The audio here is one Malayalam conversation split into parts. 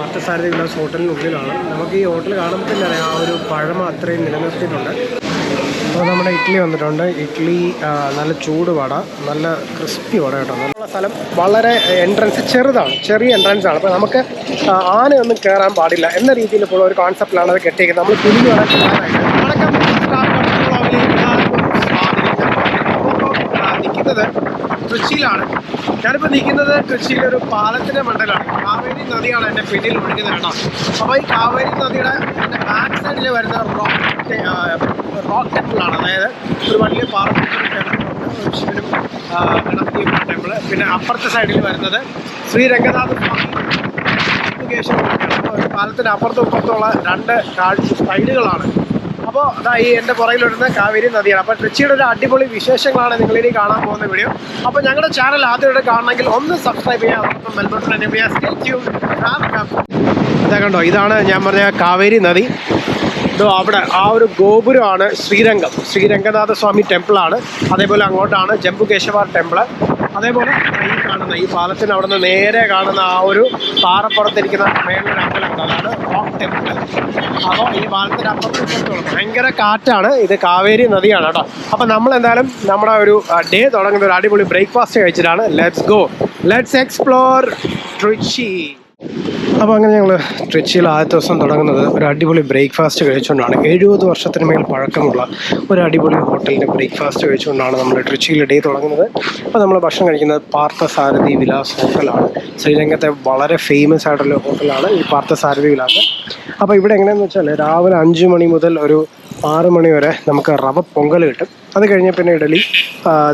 പാർത്ഥസാരഥി വിലാസ് ഹോട്ടലിനുള്ളിലാണ്. നമുക്ക് ഈ ഹോട്ടൽ കാണുമ്പോൾ തന്നെ അറിയാം ആ ഒരു പഴമ അത്രയും നിലനിർത്തിയിട്ടുണ്ട്. അപ്പോൾ നമ്മുടെ ഇഡ്ഡലി വന്നിട്ടുണ്ട്. ഇഡ്ഡലി നല്ല ചൂട് വട നല്ല ക്രിസ്പി വട കേട്ടോ. നല്ല സ്ഥലം വളരെ എൻട്രൻസ് ചെറുതാണ് ചെറിയ എൻട്രൻസ് ആണ്. അപ്പോൾ നമുക്ക് ആനയൊന്നും കയറാൻ പാടില്ല എന്ന രീതിയിൽ ഇപ്പോൾ ഒരു കോൺസെപ്റ്റിലാണ് അത് കെട്ടിയിരിക്കുന്നത്. നമ്മൾ കുഞ്ഞു വേണം കയറാനായിട്ട് വടക്കം സ്റ്റാർ കൺട്രോളിലേക്ക് എല്ലാവർക്കും സ്വാഗതം. അപ്പോൾ, ആ, നിൽക്കുന്നത് ട്രിച്ചിയിലാണ് ഞാനിപ്പോൾ നിൽക്കുന്നത് കൃഷിയിലെ ഒരു പാലത്തിന്റെ മണ്ടലാണ് കാവേരി നദിയാണ് എന്റെ പിന്നിൽ ഒഴുകുന്നത് കേട്ടോ. അപ്പോൾ ഈ കാവേരി നദിയുടെ എന്റെ ബാക്ക് സൈഡിൽ വരുന്ന റോക്ക് റോക്ക് ടെമ്പിളാണ്. അതായത് ഒരു വലിയ പാർവതി ശിവനും ടെമ്പിൾ പിന്നെ അപ്പുറത്തെ സൈഡിൽ വരുന്നത് ശ്രീ രംഗനാഥ സ്വാമി പാലത്തിന്റെ അപ്പുറത്തും ഇപ്പുറത്തുള്ള രണ്ട് സൈഡുകളാണ്. അപ്പോൾ അതാ ഈ എന്റെ പുറകിൽ വരുന്ന കാവേരി നദിയാണ്. അപ്പോൾ ട്രിച്ചിയുടെ ഒരു അടിപൊളി വിശേഷങ്ങളാണ് നിങ്ങളിനി കാണാൻ പോകുന്ന വീഡിയോ അപ്പോൾ ഞങ്ങളുടെ ചാനൽ ആദ്യമായിട്ട് കാണണമെങ്കിൽ ഒന്ന് സബ്സ്ക്രൈബ് ചെയ്യാം Stay ഇതാ കണ്ടോ ഇതാണ് ഞാൻ പറഞ്ഞ കാവേരി നദി. ഇതോ അവിടെ ആ ഒരു ഗോപുരമാണ് ശ്രീരംഗം. ശ്രീരംഗനാഥ സ്വാമി ടെമ്പിളാണ് അതേപോലെ അങ്ങോട്ടാണ് ജംബുകേശവർ ടെമ്പിൾ അതേപോലെ ഈ കാണുന്ന ഈ പാലത്തിന് അവിടെ നിന്ന് നേരെ കാണുന്ന ആ ഒരു പാറപ്പുറത്തിരിക്കുന്ന മേളിലൊരു അമ്പലമുണ്ട് ടെമ്പിൾ അപ്പോൾ ഈ പാലത്തിന് അപ്പുറത്തോളം ഭയങ്കര കാറ്റാണ്. ഇത് കാവേരി നദിയാണ് കേട്ടോ. അപ്പോൾ നമ്മൾ എന്തായാലും നമ്മുടെ ഒരു ഡേ തുടങ്ങുന്ന ഒരു അടിപൊളി ബ്രേക്ക്ഫാസ്റ്റ് കഴിച്ചിട്ടാണ്. Let's go let's explore Trichy അപ്പോൾ അങ്ങനെ ഞങ്ങൾ ട്രിച്ചിയിൽ ആദ്യത്തെ ദിവസം തുടങ്ങുന്നത് ഒരു അടിപൊളി ബ്രേക്ക്ഫാസ്റ്റ് കഴിച്ചുകൊണ്ടാണ്. എഴുപത് വർഷത്തിന് മേൽ പഴക്കമുള്ള ഒരു അടിപൊളി ഹോട്ടലിന്റെ ബ്രേക്ക്ഫാസ്റ്റ് കഴിച്ചുകൊണ്ടാണ് നമ്മൾ ട്രിച്ചിയിൽ ഡേ തുടങ്ങുന്നത്. അപ്പോൾ നമ്മൾ ഭക്ഷണം കഴിക്കുന്നത് പാർത്ഥസാരഥി വിലാസ് ഹോട്ടലാണ്. ശ്രീലങ്കത്തെ വളരെ ഫേമസ് ആയിട്ടുള്ള ഹോട്ടലാണ് ഈ പാർത്ഥസാരഥി വിലാസ്. അപ്പോൾ ഇവിടെ എങ്ങനെയാണെന്ന് വെച്ചാൽ രാവിലെ അഞ്ച് മണി മുതൽ ഒരു ആറ് മണി വരെ നമുക്ക് റവ പൊങ്കൽ കിട്ടും. അത് കഴിഞ്ഞ് പിന്നെ ഇഡലി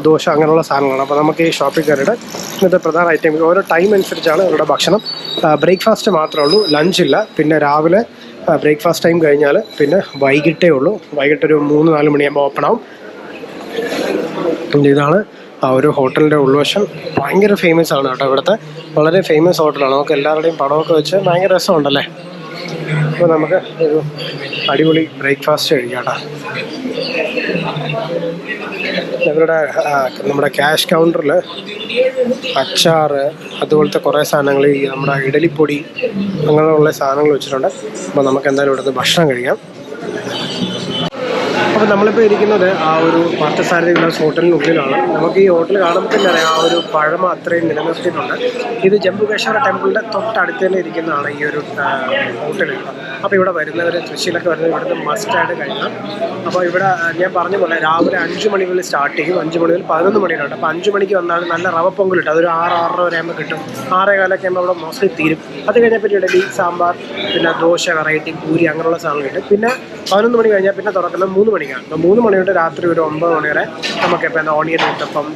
ദോശ അങ്ങനെയുള്ള സാധനങ്ങളാണ്. അപ്പോൾ നമുക്ക് ഈ ഷോപ്പിൽ കയറിയിട്ട് ഇന്നത്തെ പ്രധാന ഐറ്റം ഓരോ ടൈം അനുസരിച്ചാണ് ഇവരുടെ ഭക്ഷണം. ബ്രേക്ക്ഫാസ്റ്റ് മാത്രമേ ഉള്ളൂ ലഞ്ച് ഇല്ല. പിന്നെ രാവിലെ ബ്രേക്ക്ഫാസ്റ്റ് ടൈം കഴിഞ്ഞാൽ പിന്നെ വൈകിട്ടേ ഉള്ളൂ. വൈകിട്ട് ഒരു മൂന്ന് നാല് മണിയാകുമ്പോൾ ഓപ്പൺ ആവും. ഇതാണ് ആ ഒരു ഹോട്ടലിന്റെ ഉൾവശം. ഭയങ്കര ഫേമസ് ആണ് കേട്ടോ ഇവിടുത്തെ. വളരെ ഫേമസ് ഹോട്ടലാണ്. നമുക്ക് എല്ലാവരുടെയും പടമൊക്കെ വെച്ച് ഭയങ്കര രസമുണ്ടല്ലേ? അപ്പോൾ നമുക്ക് ഒരു അടിപൊളി ബ്രേക്ക്ഫാസ്റ്റ് കഴിക്കാം ഇവരുടെ നമ്മുടെ ക്യാഷ് കൗണ്ടറിൽ അച്ചാറ് അതുപോലത്തെ കുറേ സാധനങ്ങൾ ഈ നമ്മുടെ ഇഡലിപ്പൊടി അങ്ങനെയുള്ള സാധനങ്ങൾ വെച്ചിട്ടുണ്ട്. അപ്പോൾ നമുക്ക് എന്തായാലും ഇവിടുന്ന് ഭക്ഷണം കഴിക്കാം. അപ്പോൾ നമ്മളിപ്പോൾ ഇരിക്കുന്നത് ആ ഒരു പാർത്ഥസാരഥിയുള്ള ഹോട്ടലിനുള്ളിലാണ് നമുക്ക് ഈ ഹോട്ടൽ കാണുമ്പോൾ തന്നെ അറിയാം ആ ഒരു പഴമ അത്രയും നിലനിർത്തിയിട്ടുണ്ട്. ഇത് ജംബുകേശ്വര ടെമ്പിളിന്റെ തൊട്ടടുത്ത് തന്നെ ഇരിക്കുന്നതാണ് ഈ ഒരു ഹോട്ടൽ. അപ്പോൾ ഇവിടെ വരുന്നവർ തൃശ്ശീലൊക്കെ വരുന്നത് ഇവിടുന്ന് മസ്റ്റായിട്ട് കഴിക്കണം. അപ്പോൾ ഇവിടെ ഞാൻ പറഞ്ഞ പോലെ രാവിലെ അഞ്ച് മണി മുതൽ സ്റ്റാർട്ട് ചെയ്യും. അഞ്ച് മണി മുതൽ പതിനൊന്ന് മണി അപ്പോൾ അഞ്ച് മണിക്ക് വന്നാൽ നല്ല റവ പൊങ്കൽ കിട്ടും. അതൊരു ആറ് ആറര വരെ ആകുമ്പോൾ കിട്ടും. ആറേ കാലൊക്കെ ആകുമ്പോൾ അവിടെ മോസ്റ്റ്ലി തീരും. അത് കഴിഞ്ഞപ്പോൾ ഇഡലി സാമ്പാർ പിന്നെ ദോശ വെറൈറ്റി പൂരി അങ്ങനെയുള്ള സാധനങ്ങൾ കിട്ടും. പിന്നെ പതിനൊന്ന് മണി കഴിഞ്ഞാൽ പിന്നെ തുറക്കുന്നത് മൂന്ന് മണിക്കാണ്. അപ്പോൾ മൂന്ന് മണി തൊട്ട് രാത്രി ഒരു ഒമ്പത് മണി വരെ നമുക്ക് ഇപ്പോൾ ഓണിയൻ ഇട്ടപ്പം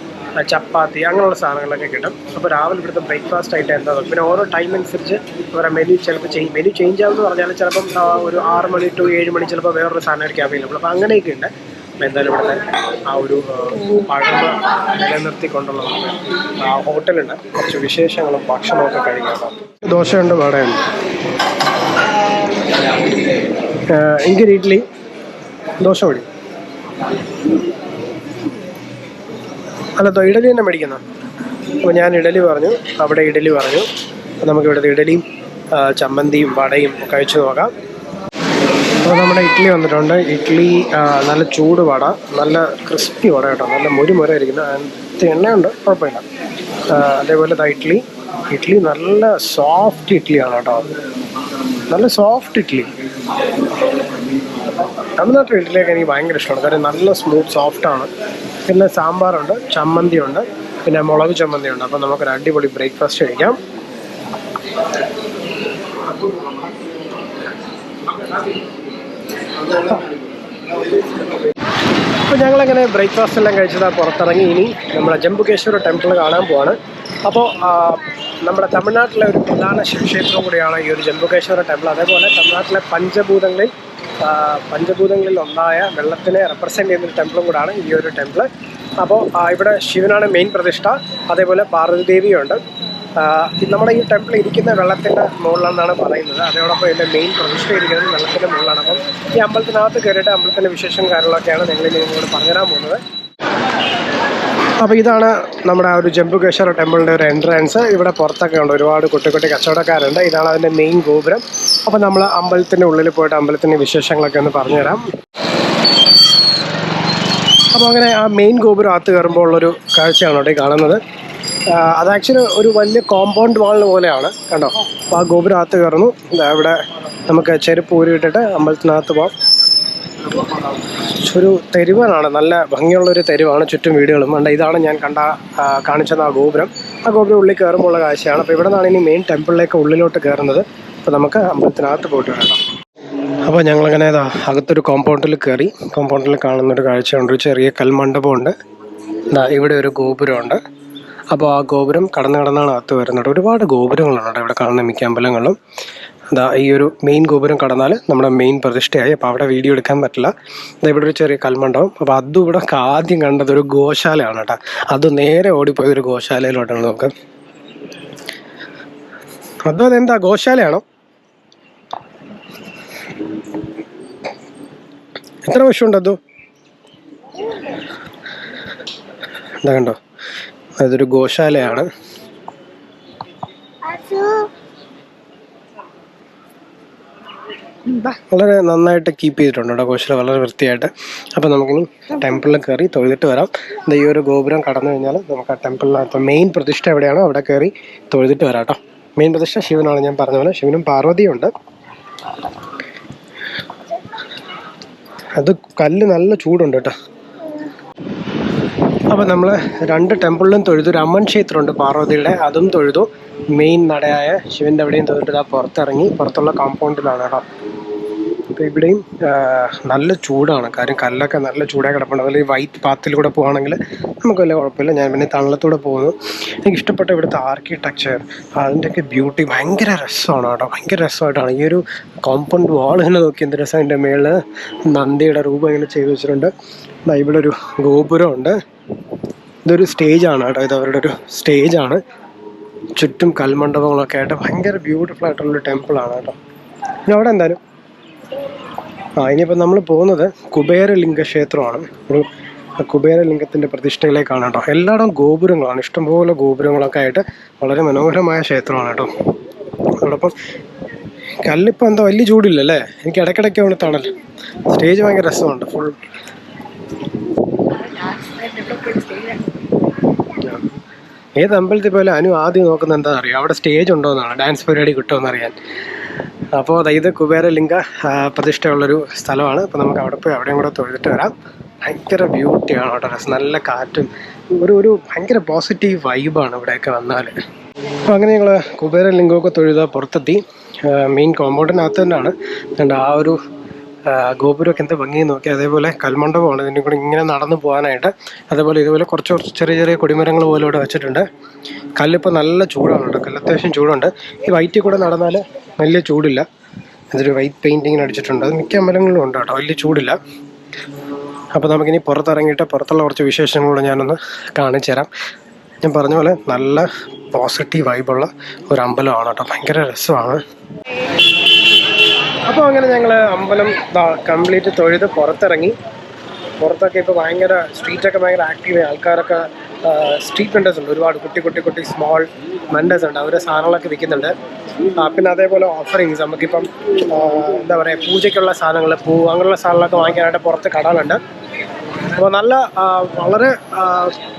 ചപ്പാത്തി അങ്ങനെയുള്ള സാധനങ്ങളൊക്കെ കിട്ടും. അപ്പോൾ രാവിലെ ഇവിടുത്തെ ബ്രേക്ക്ഫാസ്റ്റ് ആയിട്ട് എന്താ പിന്നെ ഓരോ ടൈം അനുസരിച്ച് അവരുടെ മെനു ചിലപ്പോൾ ചെയ്യും മെനു ചേഞ്ച് ആവുമെന്ന് പറഞ്ഞാൽ ചിലപ്പം ഒരു ആറ് മണി ടു ഏഴ് മണി ചിലപ്പോൾ വേറൊരു സാധനമായിരിക്കും അവൈലബിൾ അപ്പോൾ അങ്ങനെയൊക്കെ ഉണ്ട്. എന്തായാലും ഇവിടുത്തെ ആ ഒരു പഴമ നിലനിർത്തിക്കൊണ്ടുള്ള ആ ഹോട്ടലുണ്ട്. കുറച്ച് വിശേഷങ്ങളും ഭക്ഷണമൊക്കെ കഴിക്കാം. ദോശയുണ്ട് വടയുണ്ട്. എനിക്ക് ഇഡ്ഡലി ദോശ മതി അല്ല ദോ ഇഡലി തന്നെ മേടിക്കുന്ന? അപ്പോൾ ഞാൻ ഇഡലി പറഞ്ഞു അവിടെ ഇഡലി പറഞ്ഞു. അപ്പോൾ ഇവിടുത്തെ ഇഡലിയും ചമ്മന്തിയും വടയും കഴിച്ചു നോക്കാം. അപ്പോൾ നമ്മുടെ ഇഡ്ഡലി വന്നിട്ടുണ്ട്. ഇഡ്ഡലി നല്ല ചൂട് വട നല്ല ക്രിസ്പി വട കേട്ടോ. നല്ല മുരി മുര ഇരിക്കുന്നു. അതിനകത്ത് എണ്ണയുണ്ട് കുഴപ്പമില്ല. അതേപോലെ ദാ ഇഡ്ഡലി ഇഡ്ഡലി നല്ല സോഫ്റ്റ് ഇഡ്ഡലിയാണ് കേട്ടോ. നല്ല സോഫ്റ്റ് ഇഡ്ഡലി തമിഴ്നാട്ടിലെ ഇഡ്ഡലിയൊക്കെ എനിക്ക് ഭയങ്കര ഇഷ്ടമാണ്. കാര്യം നല്ല സ്മൂത്ത് സോഫ്റ്റാണ് പിന്നെ സാമ്പാറുണ്ട് ചമ്മന്തിയുണ്ട് പിന്നെ മുളക് ചമ്മന്തിയുണ്ട്. അപ്പം നമുക്കൊരു അടിപൊളി ബ്രേക്ക്ഫാസ്റ്റ് കഴിക്കാം. അപ്പോൾ ഞങ്ങളങ്ങനെ ബ്രേക്ക്ഫാസ്റ്റ് എല്ലാം കഴിച്ചതാണ് പുറത്തിറങ്ങി. ഇനി നമ്മുടെ ജംബുകേശ്വര ടെമ്പിൾ കാണാൻ പോവാണ്. അപ്പോൾ നമ്മുടെ തമിഴ്നാട്ടിലെ ഒരു പ്രധാന ശിവക്ഷേത്രം കൂടിയാണ് ഈ ഒരു ജംബുകേശ്വര ടെമ്പിൾ അതേപോലെ തമിഴ്നാട്ടിലെ പഞ്ചഭൂതങ്ങളിൽ പഞ്ചഭൂതങ്ങളിൽ ഒന്നായ വെള്ളത്തിനെ റെപ്രസെന്റ് ചെയ്യുന്ന ടെമ്പിളും കൂടാണ് ഈ ഒരു ടെമ്പിൾ അപ്പോൾ ഇവിടെ ശിവനാണ് മെയിൻ പ്രതിഷ്ഠ. അതേപോലെ പാർവതി ദേവിയുണ്ട്. നമ്മുടെ ഈ ടെമ്പിൾ ഇരിക്കുന്ന വെള്ളത്തിന്റെ മുകളിലെന്നാണ് പറയുന്നത്. അതോടൊപ്പം ഇതിന്റെ മെയിൻ പ്രതിഷ്ഠ ഇരിക്കുന്നത് വെള്ളത്തിന്റെ മുകളിലാണ്. അപ്പം ഈ അമ്പലത്തിനകത്ത് കയറിയിട്ട് അമ്പലത്തിന്റെ വിശേഷം കാര്യങ്ങളൊക്കെയാണ് ഇനി നിങ്ങളോട് പറഞ്ഞുതരാൻ പോകുന്നത്. അപ്പോൾ ഇതാണ് നമ്മുടെ ആ ഒരു ജംബുകേശ്വര ടെമ്പിളിന്റെ ഒരു എൻട്രൻസ് ഇവിടെ പുറത്തൊക്കെ ഉണ്ട്. ഒരുപാട് കുട്ടി കുട്ടി കച്ചവടക്കാരുണ്ട്. ഇതാണ് അതിന്റെ മെയിൻ ഗോപുരം. അപ്പോൾ നമ്മൾ അമ്പലത്തിന്റെ ഉള്ളിൽ പോയിട്ട് അമ്പലത്തിന്റെ വിശേഷങ്ങളൊക്കെ ഒന്ന് പറഞ്ഞുതരാം. അപ്പോൾ അങ്ങനെ ആ മെയിൻ ഗോപുരം അകത്ത് കയറുമ്പോൾ ഉള്ളൊരു കാഴ്ചയാണ് അവിടെ കാണുന്നത്. അത് ആക്ച്വലി ഒരു വലിയ കോമ്പൗണ്ട് വാളിന് പോലെയാണ്. കണ്ടോ? അപ്പോൾ ആ ഗോപുരം അകത്ത് കയറുന്നു. ഇവിടെ നമുക്ക് ചെരുപ്പ് ഊരിയിട്ടിട്ട് അമ്പലത്തിനകത്ത് പോകാം ഒരു തെരുവാണ്. നല്ല ഭംഗിയുള്ള ഒരു തെരുവാണ്. ചുറ്റും വീടുകളും. കണ്ട ഇതാണ് ഞാൻ കണ്ട കാണിച്ചത് ആ ഗോപുരം. ആ ഗോപുരം ഉള്ളിൽ കയറുമ്പോൾ ഉള്ള കാഴ്ചയാണ്. അപ്പോൾ ഇവിടെ നിന്നാണ് ഇനി മെയിൻ ടെമ്പിളിലേക്ക് ഉള്ളിലോട്ട് കയറുന്നത്. അപ്പോൾ നമുക്ക് അമ്പലത്തിനകത്ത് പോയിട്ട് വരണം അപ്പോൾ ഞങ്ങളങ്ങനെ ഇതാ അകത്തൊരു കോമ്പൗണ്ടിൽ കയറി. കോമ്പൗണ്ടിൽ കാണുന്നൊരു കാഴ്ചയുണ്ട്. ഒരു ചെറിയ കൽമണ്ഡപമുണ്ട്. ഇതാ ഇവിടെ ഒരു ഗോപുരമുണ്ട്. അപ്പോൾ ആ ഗോപുരം കടന്നു കടന്നാണ് അകത്ത് വരുന്നത്. ഒരുപാട് ഗോപുരങ്ങളുണ്ട് ഇവിടെ കാണുന്ന മിക്ക അമ്പലങ്ങളിലും. ഇതാ ഈ ഒരു മെയിൻ ഗോപുരം കടന്നാൽ നമ്മുടെ മെയിൻ പ്രതിഷ്ഠയായി. അപ്പോൾ അവിടെ വീഡിയോ എടുക്കാൻ പറ്റില്ല. ഇതാ ഇവിടെ ഒരു ചെറിയ കൽമണ്ഡപം. അപ്പോൾ അതും ഇവിടെ ആദ്യം കണ്ടത് ഒരു ഗോശാലയാണ് കേട്ടോ. അത് നേരെ ഓടിപ്പോയി ഒരു ഗോശാലയിലോട്ടാണ് നമുക്ക്. അതും അതെന്താ ഗോശാലയാണോ? എത്ര പശുണ്ട് അതോ? എന്താ കണ്ടോ? അതൊരു ഗോശാലയാണ്. വളരെ നന്നായിട്ട് കീപ്പ് ചെയ്തിട്ടുണ്ട് കേട്ടോ ഗോശാല വളരെ വൃത്തിയായിട്ട്. അപ്പോൾ നമുക്കിനി ടെമ്പിളിൽ കയറി തൊഴുതിട്ട് വരാം. ഈ ഒരു ഗോപുരം കടന്നു കഴിഞ്ഞാൽ നമുക്ക് ആ ടെമ്പിളിനകത്ത് മെയിൻ പ്രതിഷ്ഠ എവിടെയാണോ അവിടെ കയറി തൊഴുതിട്ട് വരാം കേട്ടോ. മെയിൻ പ്രതിഷ്ഠ ശിവനാണ് ഞാൻ പറഞ്ഞ പോലെ. ശിവനും പാർവതിയും ഉണ്ട് അത് കല്ല് നല്ല ചൂടുണ്ട് കേട്ടോ. അപ്പോൾ നമ്മൾ രണ്ട് ടെമ്പിളിലും തൊഴുതു. അമ്മൻ ക്ഷേത്രമുണ്ട് പാർവതിയുടെ അതും തൊഴുതു. മെയിൻ നടയായ ശിവന്റെ അവിടെയും തൊഴുതിട്ട് പുറത്തിറങ്ങി. പുറത്തുള്ള കോമ്പൗണ്ടിലാണ് കേട്ടോ അപ്പോൾ ഇവിടെയും നല്ല ചൂടാണ്. കാര്യം കല്ലൊക്കെ നല്ല ചൂടായി കിടപ്പുണ്ട്. ഈ വൈറ്റ് പാത്തിലൂടെ പോകുകയാണെങ്കിൽ നമുക്ക് വലിയ കുഴപ്പമില്ല. ഞാൻ പിന്നെ തള്ളത്തൂടെ പോകുന്നു. എനിക്ക് ഇഷ്ടപ്പെട്ട ഇവിടുത്തെ ആർക്കിടെക്ചർ അതിന്റെയൊക്കെ ബ്യൂട്ടി ഭയങ്കര രസമാണ് കേട്ടോ. ഭയങ്കര രസമായിട്ടാണ്. ഈ ഒരു കോമ്പൗണ്ട് വാൾ ഇങ്ങനെ നോക്കി എന്ത് രസം അതിന്റെ മേളിൽ നന്ദിയുടെ രൂപം ഇങ്ങനെ ചെയ്ത് വെച്ചിട്ടുണ്ട്. ഇവിടെ ഒരു ഗോപുരമുണ്ട്. ഇതൊരു ആണ് കേട്ടോ. ഇത് അവരുടെ ഒരു സ്റ്റേജ് ആണ്. ചുറ്റും കൽമണ്ഡപങ്ങളൊക്കെ ആയിട്ട് ഭയങ്കര ബ്യൂട്ടിഫുൾ ആയിട്ടുള്ളൊരു ടെമ്പിളാണ് കേട്ടോ. ഇനി അവിടെ എന്തായാലും? ആ ഇനിയിപ്പോൾ നമ്മൾ പോകുന്നത് കുബേരലിംഗ ക്ഷേത്രമാണ്. ഒരു കുബേരലിംഗത്തിന്റെ പ്രതിഷ്ഠയിലേക്കാണ് കേട്ടോ. എല്ലായിടവും ഗോപുരങ്ങളാണ്. ഇഷ്ടംപോലെ ഗോപുരങ്ങളൊക്കെ ആയിട്ട് വളരെ മനോഹരമായ ക്ഷേത്രമാണ് കേട്ടോ. അതോടൊപ്പം കല്ലിപ്പോൾ എന്താ വലിയ ചൂടില്ലല്ലേ? എനിക്ക് ഇടയ്ക്കിടയ്ക്ക് അവിടെ തണൽ. സ്റ്റേജ് ഭയങ്കര രസമുണ്ട്. ഫുൾ ഏത് അമ്പലത്തിൽ പോലെ അനു ആദ്യം നോക്കുന്ന എന്താ അറിയാം അവിടെ സ്റ്റേജ് ഉണ്ടോ എന്നാണ്. ഡാൻസ് പരിപാടി കിട്ടുമോ എന്നറിയാൻ അപ്പോൾ അതായത് കുബേരലിംഗ പ്രതിഷ്ഠയുള്ളൊരു സ്ഥലമാണ്. അപ്പോൾ നമുക്ക് അവിടെ പോയി അവിടെയും കൂടെ തൊഴുതിട്ട് വരാം. ഭയങ്കര ബ്യൂട്ടിയാണ് കേട്ടോ. രസം. നല്ല കാറ്റും ഒരു ഒരു ഭയങ്കര പോസിറ്റീവ് വൈബാണ് ഇവിടെയൊക്കെ വന്നാൽ അപ്പോൾ അങ്ങനെ ഞങ്ങൾ കുബേരലിംഗമൊക്കെ തൊഴുത പുറത്തെത്തി. മെയിൻ കോമ്പൗണ്ടിനകത്ത് തന്നെയാണ്. ആ ഒരു ഗോപുരമൊക്കെ എന്ത് ഭംഗി നോക്കി. അതേപോലെ കൽമണ്ഡപമാണ് ഇതിന്റെ കൂടെ ഇങ്ങനെ നടന്നു പോകാനായിട്ട്. അതേപോലെ ഇതുപോലെ കുറച്ച് കുറച്ച് ചെറിയ ചെറിയ കൊടിമരങ്ങൾ പോലെ ഇവിടെ വെച്ചിട്ടുണ്ട്. കല്ലിപ്പോൾ നല്ല ചൂടാണ് കേട്ടോ. കല്ല് അത്യാവശ്യം ചൂടുണ്ട്. ഈ വൈറ്റിൽ കൂടെ നടന്നാൽ വലിയ ചൂടില്ല. ഇതൊരു വൈറ്റ് പെയിന്റിങ്ങിന് അടിച്ചിട്ടുണ്ട്. അത് മിക്ക അമ്പലങ്ങളിലും ഉണ്ട് കേട്ടോ. വലിയ ചൂടില്ല. അപ്പോൾ നമുക്കിനി പുറത്തിറങ്ങിയിട്ട് പുറത്തുള്ള കുറച്ച് വിശേഷങ്ങളൂടെ ഞാനൊന്ന് കാണിച്ചു തരാം. ഞാൻ പറഞ്ഞ പോലെ നല്ല പോസിറ്റീവ് വൈബുള്ള ഒരു അമ്പലമാണ് കേട്ടോ. ഭയങ്കര രസമാണ്. അപ്പോൾ അങ്ങനെ ഞങ്ങൾ അമ്പലം കംപ്ലീറ്റ് തൊഴുത് പുറത്തിറങ്ങി. പുറത്തൊക്കെ ഇപ്പോൾ ഭയങ്കര സ്ട്രീറ്റൊക്കെ ഭയങ്കര ആക്റ്റീവ് ആൾക്കാരൊക്കെ സ്ട്രീറ്റ് വെൻഡേഴ്സ് ഉണ്ട്. ഒരുപാട് കുട്ടി കുട്ടി കുട്ടി സ്മോൾ വെൻഡേഴ്സ് ഉണ്ട്. അവരുടെ സാധനങ്ങളൊക്കെ വിൽക്കുന്നുണ്ട്. പിന്നെ അതേപോലെ ഓഫറിങ്സ് നമുക്കിപ്പം എന്താ പറയുക പൂജയ്ക്കുള്ള സാധനങ്ങൾ പൂ അങ്ങനെയുള്ള സാധനങ്ങളൊക്കെ വാങ്ങിക്കാനായിട്ട് പുറത്ത് കടകളുണ്ട്. അപ്പോൾ നല്ല വളരെ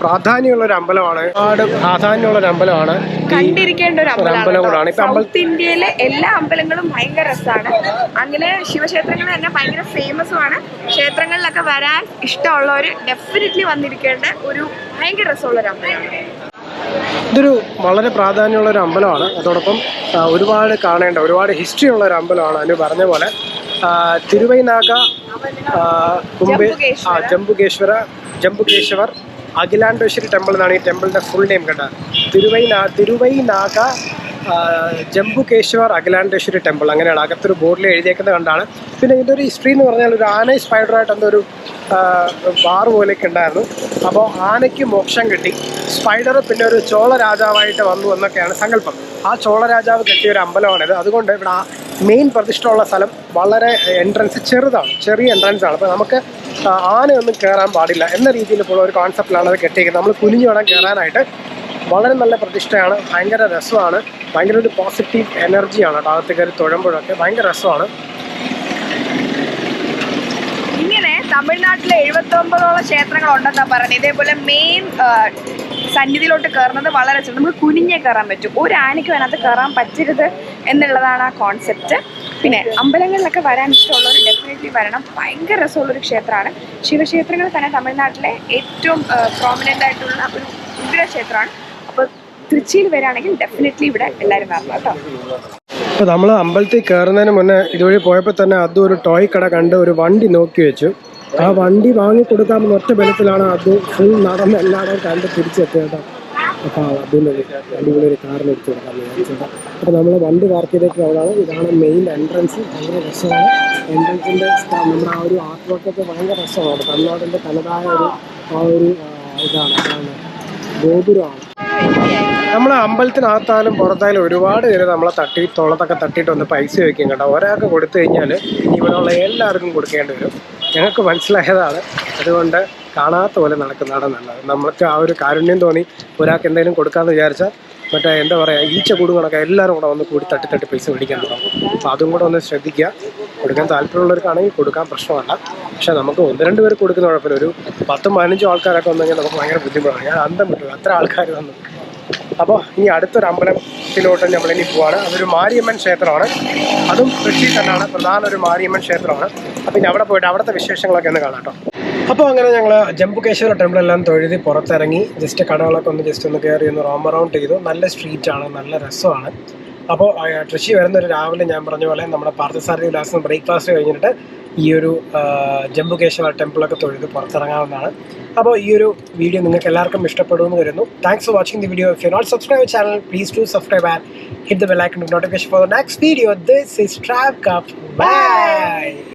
പ്രാധാന്യമുള്ള ഒരു അമ്പലമാണ്. ഒരുപാട് പ്രാധാന്യമുള്ള ഒരു അമ്പലമാണ്. കണ്ടിരിക്കേണ്ട ഒരു അമ്പലം കൂടാണ്. സൗത്ത് ഇന്ത്യയിലെ എല്ലാ അമ്പലങ്ങളും ഭയങ്കര രസമാണ്. അങ്ങനെ ശിവക്ഷേത്രങ്ങൾ തന്നെ ഭയങ്കര ഫേമസുമാണ് ക്ഷേത്രങ്ങളിലൊക്കെ വരാൻ ഇഷ്ടമുള്ളവർ ഡെഫിനറ്റ്ലി വന്നിരിക്കേണ്ട ഒരു ഭയങ്കര രസമുള്ള ഒരു അമ്പലമാണ്. ഇതൊരു വളരെ പ്രാധാന്യമുള്ള ഒരു അമ്പലമാണ്. അതോടൊപ്പം ഒരുപാട് കാണേണ്ട ഒരുപാട് ഹിസ്റ്ററി ഉള്ള ഒരു അമ്പലമാണ് അനു പറഞ്ഞ പോലെ. തിരുവൈനാക തിരുവൈനാഗ കുംഭേ ആ ജംബുകേശ്വര. ജംബുകേശ്വർ അഖിലാണ്ടേശ്വരി ടെമ്പിൾ എന്നാണ് ഈ ടെമ്പിളിന്റെ ഫുൾ നെയിം കേട്ടോ. തിരുവൈനാ തിരുവൈ നാഗ ജംബുകേശ്വർ അഖിലാണ്ടേശ്വരി ടെമ്പിൾ. അങ്ങനെയാണ് അകത്തൊരു ബോർഡിൽ എഴുതിയേക്കുന്നത് കണ്ടാണ്. പിന്നെ ഇതിന്റെ ഒരു ഹിസ്റ്ററി എന്ന് പറഞ്ഞാൽ ഒരു ആന സ്പൈഡറായിട്ട് എന്തോ ഒരു ബാർ പോലെയൊക്കെ ഉണ്ടായിരുന്നു. അപ്പോൾ ആനയ്ക്ക് മോക്ഷം കിട്ടി. സ്പൈഡർ പിന്നെ ഒരു ചോള രാജാവായിട്ട് വന്നു എന്നൊക്കെയാണ് സങ്കല്പം. ആ ചോള രാജാവ് കെട്ടിയ ഒരു അമ്പലമാണിത്. അതുകൊണ്ട് ഇവിടെ മെയിൻ പ്രതിഷ്ഠയുള്ള സ്ഥലം വളരെ എൻട്രൻസ് ചെറുതാണ്. ചെറിയ എൻട്രൻസ് ആണ്. അപ്പോൾ നമുക്ക് ആനയൊന്നും കയറാൻ പാടില്ല എന്ന രീതിയിലുള്ള ഒരു കോൺസെപ്റ്റിലാണ് അത് കെട്ടിയിരിക്കുന്നത്. നമ്മൾ കുനിഞ്ഞു വേണം കയറാനായിട്ട് വളരെ നല്ല പ്രതിഷ്ഠയാണ്. ഭയങ്കര രസമാണ്. ഭയങ്കര ഒരു പോസിറ്റീവ് എനർജിയാണ് കേട്ടോ. അകത്ത് കയറി തൊഴുമ്പോഴൊക്കെ ഭയങ്കര രസമാണ്. ഇങ്ങനെ തമിഴ്നാട്ടിലെ എഴുപത്തി ഒമ്പതോളം ക്ഷേത്രങ്ങൾ പറഞ്ഞത്. ഇതേപോലെ മെയിൻ സന്നിധിയിലോട്ട് കയറുന്നത് വളരെ നമുക്ക് കുനിഞ്ഞേ കയറാൻ പറ്റും. ഒരു ആനയ്ക്ക് അതിനകത്ത് കയറാൻ പറ്റരുത് എന്നുള്ളതാണ് ആ കോൺസെപ്റ്റ് പിന്നെ അമ്പലങ്ങളിലൊക്കെ വരാൻ ഇഷ്ടമുള്ളവർ ഡെഫിനറ്റ്ലി വരണം. ഭയങ്കര രസമുള്ളൊരു ക്ഷേത്രമാണ്. ശിവക്ഷേത്രങ്ങൾ തന്നെ തമിഴ്നാട്ടിലെ ഏറ്റവും പ്രോമിനന്റ് ആയിട്ടുള്ള ഒരു ഉഗ്ര ക്ഷേത്രമാണ്. അപ്പോൾ തൃച്ചിയിൽ വരാണെങ്കിൽ ഡെഫിനറ്റ്ലി ഇവിടെ എല്ലാവരും വരണം കേട്ടോ. അപ്പോൾ നമ്മൾ അമ്പലത്തിൽ കയറുന്നതിന് മുന്നേ ഇതുവഴി പോയപ്പോൾ തന്നെ അതും ഒരു ടോയ് കട കണ്ട് ഒരു വണ്ടി നോക്കി വെച്ചു. ആ വണ്ടി വാങ്ങി കൊടുക്കാമെന്ന് ഒറ്റ ബലത്തിലാണ് അത് ഫുൾ നടന്ന് എല്ലാവരും കണ്ട് തിരിച്ചെത്തിയത്. അപ്പോൾ അതിന്റെ അടിപൊളി ഒരു കാറിന് എടുത്ത് കൊടുക്കാമെന്ന് വിചാരിച്ചത് അപ്പോൾ നമ്മൾ വണ്ടി പാർക്ക് ചെയ്തേക്ക് അവിടെയാണ് ഇതാണ് മെയിൻ എൻട്രൻസ് ഭയങ്കര രസമാണ്. എൻട്രൻസിന്റെ നമ്മുടെ ആ ഒരു ആർട്ട് വർക്കൊക്കെ ഭയങ്കര രസമാണ്. തമിഴ്നാടിന്റെ തനതായ ഒരു ആ ഒരു ഇതാണ്. അതാണ് ഗോപുരമാണ്. നമ്മളെ അമ്പലത്തിനകത്തായാലും പുറത്തായാലും ഒരുപാട് പേര് നമ്മളെ തട്ടി തോളത്തൊക്കെ തട്ടിയിട്ട് വന്ന് പൈസ വയ്ക്കും കേട്ടോ. ഒരാൾക്ക് കൊടുത്തു കഴിഞ്ഞാൽ ഇവിടെയുള്ള എല്ലാവർക്കും കൊടുക്കേണ്ടി വരും. ഞങ്ങൾക്ക് മനസ്സിലായതാണ്. അതുകൊണ്ട് കാണാത്ത പോലെ നടക്കുന്നതാണ് നല്ലത്. നമ്മൾക്ക് ആ ഒരു കാരുണ്യം തോന്നി. ഒരാൾക്ക് എന്തെങ്കിലും കൊടുക്കാമെന്ന് വിചാരിച്ചാൽ മറ്റേ എന്താ പറയുക ഈച്ച കൂടുകളൊക്കെ എല്ലാവരും കൂടെ ഒന്ന് കൂടി തട്ടി തട്ടി പൈസ മേടിക്കാൻ തുടങ്ങും. അപ്പോൾ അതും കൂടെ ഒന്ന് ശ്രദ്ധിക്കുക. കൊടുക്കാൻ താല്പര്യമുള്ളവർക്കാണെങ്കിൽ കൊടുക്കാൻ പ്രശ്നമല്ല. പക്ഷേ നമുക്ക് ഒന്ന് രണ്ട് പേർ കൊടുക്കുന്ന കുഴപ്പമില്ല. ഒരു പത്തും പതിനഞ്ചും ആൾക്കാരൊക്കെ വന്നെങ്കിൽ നമുക്ക് ഭയങ്കര ബുദ്ധിമുട്ടാണ്. ഞാൻ അന്തം വിട്ടു. അത്ര ആൾക്കാർ വന്നു. അപ്പോൾ ഇനി അടുത്തൊരു അമ്പലത്തിലോട്ട് നമ്മൾ ഇനി പോവാണ്. അതൊരു മാരിയമ്മൻ ക്ഷേത്രമാണ്. അതും തൃശ്ശി തന്നെയാണ് പ്രധാന ഒരു മാരിയമ്മൻ ക്ഷേത്രമാണ്. അപ്പം ഇനി അവിടെ പോയിട്ട് അവിടുത്തെ വിശേഷങ്ങളൊക്കെ ഒന്ന് കാണാം കേട്ടോ. അപ്പോൾ അങ്ങനെ ഞങ്ങൾ ടെമ്പിൾ എല്ലാം തൊഴുതി പുറത്തിറങ്ങി ജസ്റ്റ് കടകളൊക്കെ ഒന്ന് ജസ്റ്റ് ഒന്ന് കയറി ഒന്ന് റോം അറൗണ്ട് ചെയ്തു. നല്ല സ്ട്രീറ്റാണ് നല്ല രസമാണ്. അപ്പോൾ കൃഷി വരുന്ന ഒരു രാവിലെ ഞാൻ പറഞ്ഞ പോലെ നമ്മുടെ പാർത്ഥസാരഥി വിലാസം ബ്രേക്ക്ഫാസ്റ്റ് കഴിഞ്ഞിട്ട് ഈ ഒരു ജംബുകേശ്വര ടെമ്പിളൊക്കെ തൊഴുത് പുറത്തിറങ്ങാവുന്നതാണ്. അപ്പോൾ ഈ ഒരു വീഡിയോ നിങ്ങൾക്ക് എല്ലാവർക്കും ഇഷ്ടപ്പെടുമെന്ന് വരുന്നു thanks for watching the video if you not subscribe channel please to subscribe and hit the bell icon notification for the next video this is Trav cup bye